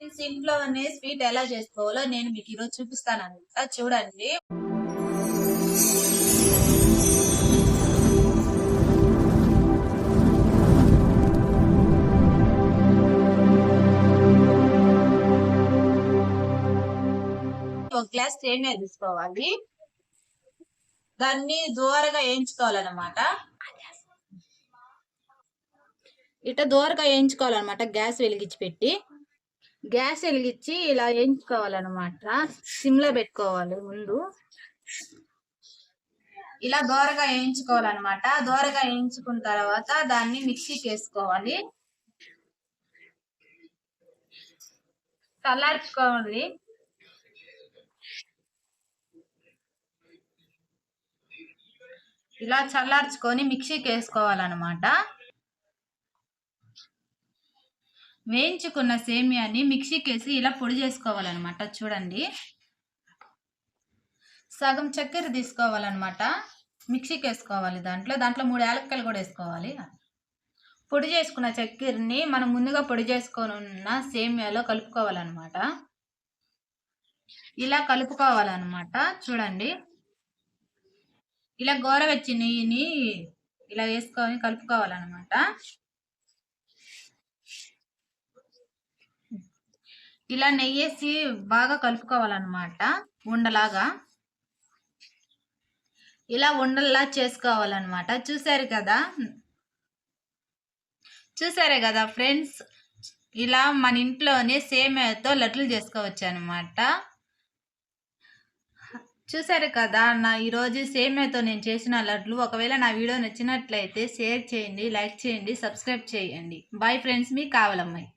Friends, ఇంట్లోనే sweet ఎలా చేసుకోవాలో నేను మీకు ఈరోజు చూపిస్తాను అనమాట చూడండి. ఒక గ్లాస్ సేమియా తీసుకోవాలి. దాన్ని దూరగా వేయించుకోవాలన్నమాట. ఇట్లా దూరగా వేయించుకోవాలన్నమాట. గ్యాస్ వెలిగించి పెట్టి. గ్యాస్ వెలిగించి ఇలా వేయించుకోవాలన్నమాట. సిమ్లో పెట్టుకోవాలి ముందు. ఇలా దోరగా వేయించుకోవాలన్నమాట. దోరగా వేయించుకున్న తర్వాత దాన్ని మిక్సీకి వేసుకోవాలి చల్లార్చుకోవాలి. ఇలా చల్లార్చుకొని మిక్సీకి వేసుకోవాలన్నమాట. వేయించుకున్న సేమియాని మిక్సీకి వేసి ఇలా పొడి చేసుకోవాలన్నమాట. చూడండి. సగం చక్కెర తీసుకోవాలన్నమాట. మిక్సీకి వేసుకోవాలి దాంట్లో. దాంట్లో మూడు యాలక్కలు కూడా వేసుకోవాలి. పొడి చేసుకున్న చక్కెరని మనం ముందుగా పొడి చేసుకొని ఉన్న సేమియాలో కలుపుకోవాలన్నమాట. ఇలా కలుపుకోవాలన్నమాట. చూడండి. ఇలా గోరవెచ్చి నెయ్యిని ఇలా వేసుకొని కలుపుకోవాలన్నమాట. ఇలా నెయ్యేసి బాగా కలుపుకోవాలన్నమాట ఉండలాగా. ఇలా ఉండల్లా చేసుకోవాలన్నమాట. చూసారు కదా? చూసారే కదా ఫ్రెండ్స్? ఇలా మన ఇంట్లోనే సేమియాతో లడ్లు చేసుకోవచ్చు అనమాట చూసారు కదా? నా ఈరోజు సేమియాతో నేను చేసిన లడ్లు ఒకవేళ నా వీడియో నచ్చినట్లయితే షేర్ చేయండి లైక్ చేయండి సబ్స్క్రైబ్ చేయండి. బాయ్ ఫ్రెండ్స్ మీ కావాలమ్మాయి.